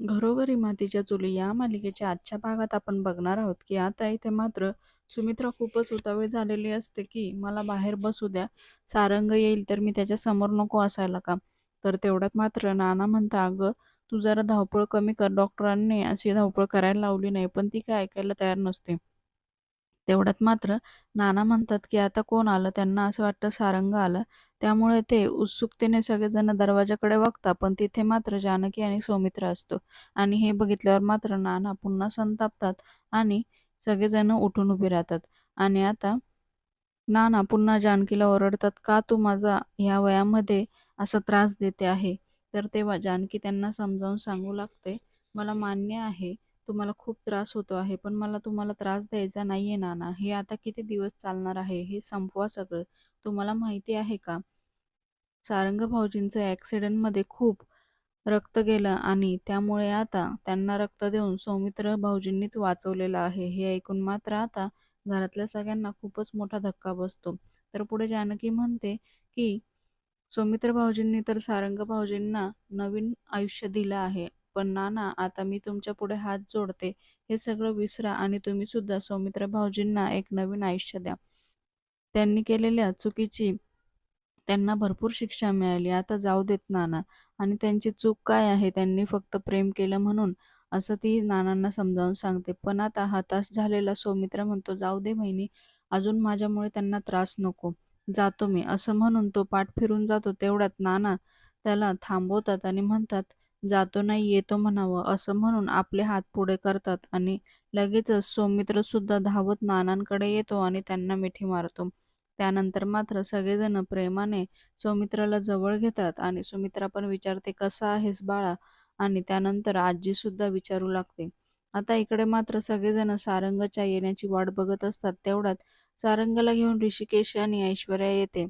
घरोघरी मातीच्या चुली या मालिकेच्या आजच्या भागात आपण बघणार आहोत की आता इथे मात्र सुमित्रा खूपच उतावीळ झालेली असते की मला बाहेर बसू द्या सारंग येईल तर मी त्याच्यासमोर नको असायला का? तर तेवढ्यात मात्र नाना म्हणता अगं तू जरा धावपळ कमी कर डॉक्टरांनी अशी धावपळ करायला लावली नाही पण ती काय ऐकायला तयार नसते. तेवढ्यात मात्र नाना म्हणतात की आता कोण आलं? त्यांना असं वाटतं सारंग आलं. त्यामुळे ते उत्सुकतेने सगळेजण दरवाजाकडे बघतात पण तिथे मात्र जानकी आणि सौमित्र असतो. आणि हे बघितल्यावर मात्र नाना पुन्हा संतापतात आणि सगळेजण उठून उभे राहतात. आणि आता नाना पुन्हा जानकीला ओरडतात का तू माझा ह्या वयामध्ये असा त्रास देते आहे? तर तेव्हा जानकी त्यांना समजावून सांगू लागते मला मान्य आहे तुम्हाला खूप त्रास होतो आहे पण मला तुम्हाला त्रास द्यायचा नाहीये नाना. हे आता किती दिवस चालणार आहे? हे संपवा सगळं. तुम्हाला माहिती आहे का? सारंग भाऊजींचं ॲक्सिडेंटमध्ये खूप रक्त गेलं आणि त्यामुळे आता त्यांना रक्त देऊन सौमित्र भाऊजींनीच वाचवलेलं आहे. हे ऐकून मात्र आता घरातल्या सगळ्यांना खूपच मोठा धक्का बसतो. तर पुढे जानकी म्हणते की सौमित्र भाऊजींनी तर सारंग भाऊजींना नवीन आयुष्य दिलं आहे. पण नाना आता मी तुमच्यापुढे हात जोडते. हे सगळं विसरा आणि तुम्ही सुद्धा सौमित्र भाऊजींना एक नवीन आयुष्य द्या. त्यांनी केलेल्या चुकीची त्यांना भरपूर शिक्षा मिळाली. आता जाऊ देत नाना. आणि त्यांची चूक काय आहे? त्यांनी फक्त प्रेम केलं म्हणून असं ती नानांना समजावून सांगते. पण आता हताश झालेला सौमित्र म्हणतो जाऊ दे बहिणी. अजून माझ्यामुळे त्यांना त्रास नको. जातो मी. असं म्हणून तो पाठ फिरून जातो. तेवढ्यात नाना त्याला थांबवतात आणि म्हणतात जातो नाही येतो म्हणावं असं म्हणून आपले हात पुढे करतात आणि लगेचच सौमित्र सुद्धा धावत नानांकडे येतो आणि त्यांना मिठी मारतो. त्यानंतर मात्र सगळेजण प्रेमाने सौमित्राला जवळ घेतात आणि सुमित्रा पण विचारते कसा आहेस बाळा? आणि त्यानंतर आजी सुद्धा विचारू लागते. आता इकडे मात्र सगळेजण सारंगच्या येण्याची वाट बघत असतात. तेवढ्यात सारंगला घेऊन ऋषिकेश आणि ऐश्वर्या येते.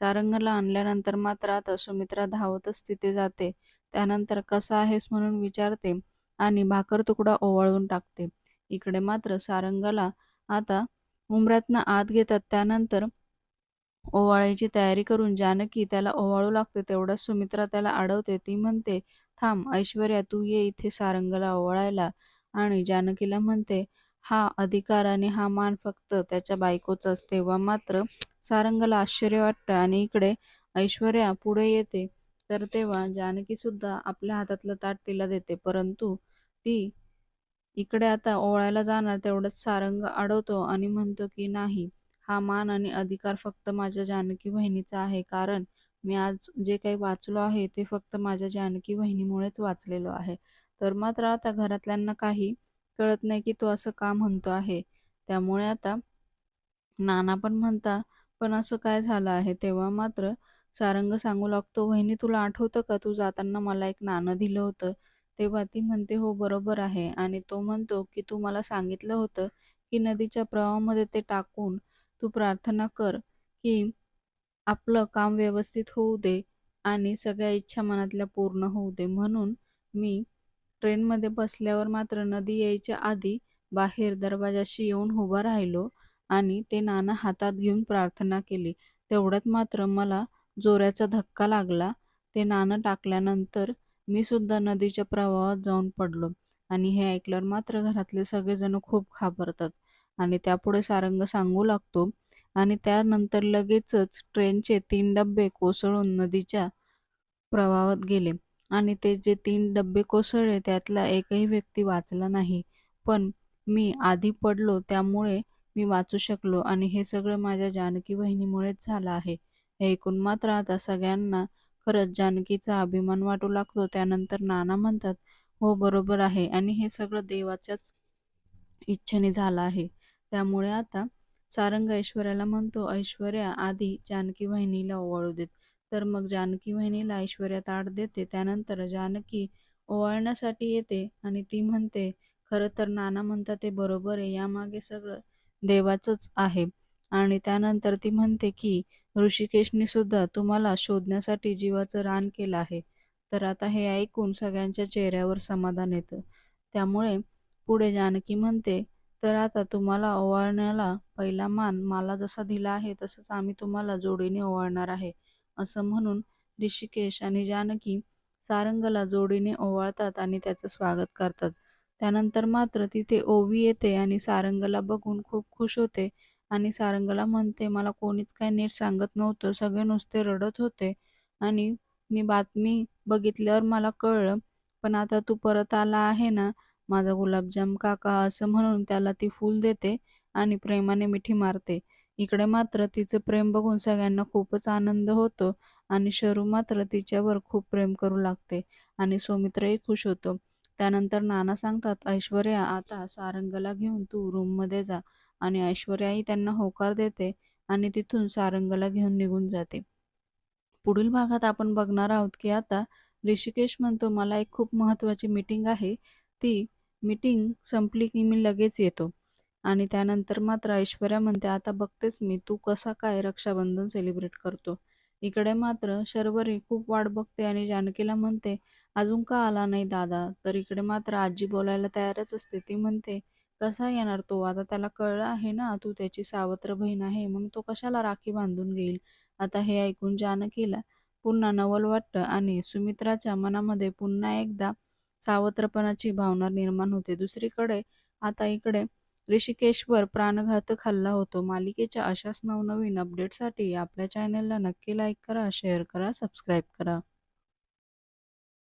सारंगला आणल्यानंतर मात्र आता सुमित्रा धावतच तिथे जाते. त्यानंतर कसा आहेस म्हणून विचारते आणि भाकर तुकडा ओवाळून टाकते. इकडे मात्र सारंगाला आता उमऱ्यातनं आत घेतात. त्यानंतर ओवाळायची तयारी करून जानकी त्याला ओवाळू लागते. तेवढ्यात सुमित्रा त्याला अडवते ती म्हणते थांब ऐश्वर्या तू ये इथे सारंगला ओवाळायला. आणि जानकीला म्हणते हा अधिकार आणि हा मान फक्त त्याच्या बायकोचाच तेव्हा मात्र सारंगला आश्चर्य वाटतं आणि इकडे ऐश्वर्या पुढे येते. तर तेव्हा जानकी सुद्धा आपल्या हातातलं ताट तिला देते परंतु ती इकडे आता ओवाळायला जाणार तेवढंच सारंग अडवतो आणि म्हणतो की नाही हा मान आणि अधिकार फक्त माझ्या जानकी बहिणीचा आहे कारण मी आज जे काही वाचलो आहे ते फक्त माझ्या जानकी बहिणीमुळेच वाचलेलो आहे. तर मात्र आता घरातल्यांना काही कळत नाही की तो असं का म्हणतो आहे. त्यामुळे आता नाना पण म्हणता पण असं काय झालं आहे? तेव्हा मात्र सारंग सांगू लागतो वहिनी तुला आठवतं का? तू जाताना मला एक नाणं दिलं होतं. तेव्हा ती म्हणते हो बरोबर आहे. आणि तो म्हणतो की तू मला सांगितलं होतं की नदीच्या प्रवाहामध्ये ते टाकून तू प्रार्थना कर की आपलं काम व्यवस्थित होऊ दे आणि सगळ्या इच्छा मनातल्या पूर्ण होऊ दे. म्हणून मी ट्रेनमध्ये बसल्यावर मात्र नदी यायच्या आधी बाहेर दरवाजाशी येऊन उभा राहिलो आणि ते नाणं हातात घेऊन प्रार्थना केली. तेवढ्यात मात्र मला जोराचा धक्का लागला. ते नाणं टाकल्यानंतर मी सुद्धा नदीच्या प्रवाहात जाऊन पडलो. आणि हे ऐकल्यावर मात्र घरातले सगळेजण खूप घाबरतात. आणि त्यापुढे सारंग सांगू लागतो. आणि त्यानंतर लगेचच ट्रेनचे तीन डबे कोसळून नदीच्या प्रवाहात गेले. आणि ते जे तीन डबे कोसळले त्यातला एकही व्यक्ती वाचला नाही. पण मी आधी पडलो त्यामुळे मी वाचू शकलो. आणि हे सगळं माझ्या जानकी बहिणीमुळेच झालं आहे. हे ऐकून मात्र आता सगळ्यांना खरंच जानकीचा अभिमान वाटू लागतो. त्यानंतर नाना म्हणतात हो बरोबर आहे. आणि हे सगळं देवाच्याच इच्छेने झालं आहे. त्यामुळे आता सारंग ऐश्वर्याला म्हणतो ऐश्वर्या आधी जानकी वहिनीला ओवाळू देत. तर मग जानकी वहिनीला ऐश्वर्या ताट देते. त्यानंतर जानकी ओवाळण्यासाठी येते आणि ती म्हणते खरं तर नाना म्हणतात ते बरोबर आहे. यामागे सगळं देवाचंच आहे. आणि त्यानंतर ती म्हणते की ऋषिकेशने सुद्धा तुम्हाला शोधण्यासाठी जीवाचं रान केलं आहे. तर आता हे ऐकून सगळ्यांच्या चेहऱ्यावर समाधान येतं. त्यामुळे पुढे जानकी म्हणते तर आता तुम्हाला ओवाळण्याला पहिला मान मला जसा दिला आहे तसंच आम्ही तुम्हाला जोडीने ओवाळणार आहे. असं म्हणून ऋषिकेश आणि जानकी सारंगला जोडीने ओवाळतात आणि त्याचं स्वागत करतात. त्यानंतर मात्र तिथे ओवी येते आणि सारंगला बघून खूप खुश होते. आणि सारंगला म्हणते मला कोणीच काय नीट सांगत नव्हतं. सगळे नुसते रडत होते. आणि मी बातमी बघितल्यावर मला कळलं पण आता तू परत आला आहे ना माझा गुलाबजाम काका असं म्हणून त्याला ती फूल देते आणि प्रेमाने मिठी मारते. इकडे मात्र तिचं प्रेम बघून सगळ्यांना खूपच आनंद होतो आणि शरू मात्र तिच्यावर खूप प्रेम करू लागते आणि सौमित्रही खुश होतो. त्यानंतर नाना सांगतात ऐश्वर्या आता सारंगला घेऊन तू रूममध्ये जा. आणि ऐश्वर्याही त्यांना होकार देते आणि तिथून सारंगला घेऊन निघून जाते. पुढील भागात आपण बघणार आहोत की आता ऋषिकेश म्हणतो मला एक खूप महत्त्वाची मीटिंग आहे. ती मीटिंग संपली की मी लगेच येतो. आणि त्यानंतर मात्र ऐश्वर्या म्हणते आता बघतेस मी तू कसा काय रक्षाबंधन सेलिब्रेट करतो? इकडे मात्र शर्वरी खूप वाट बघते आणि जानकीला म्हणते अजून का आला नाही दादा? तर इकडे मात्र आजी बोलायला तयारच असते. ती म्हणते कसा येणार तो? आता त्याला कळलं आहे ना तू त्याची सावत्र बहीण आहे मग तो कशाला राखी बांधून घेईल? आता हे ऐकून जानकीला पुन्हा नवल वाटतं आणि सुमित्राच्या मनामध्ये पुन्हा एकदा सावत्रपणाची भावना निर्माण होते. दुसरीकडे आता इकडे ऋषिकेशवर प्राणघातक हल्ला होतो. मालिकेच्या अशाच नवनवीन अपडेटसाठी आपल्या चॅनलला नक्की लाईक करा शेअर करा सबस्क्राईब करा.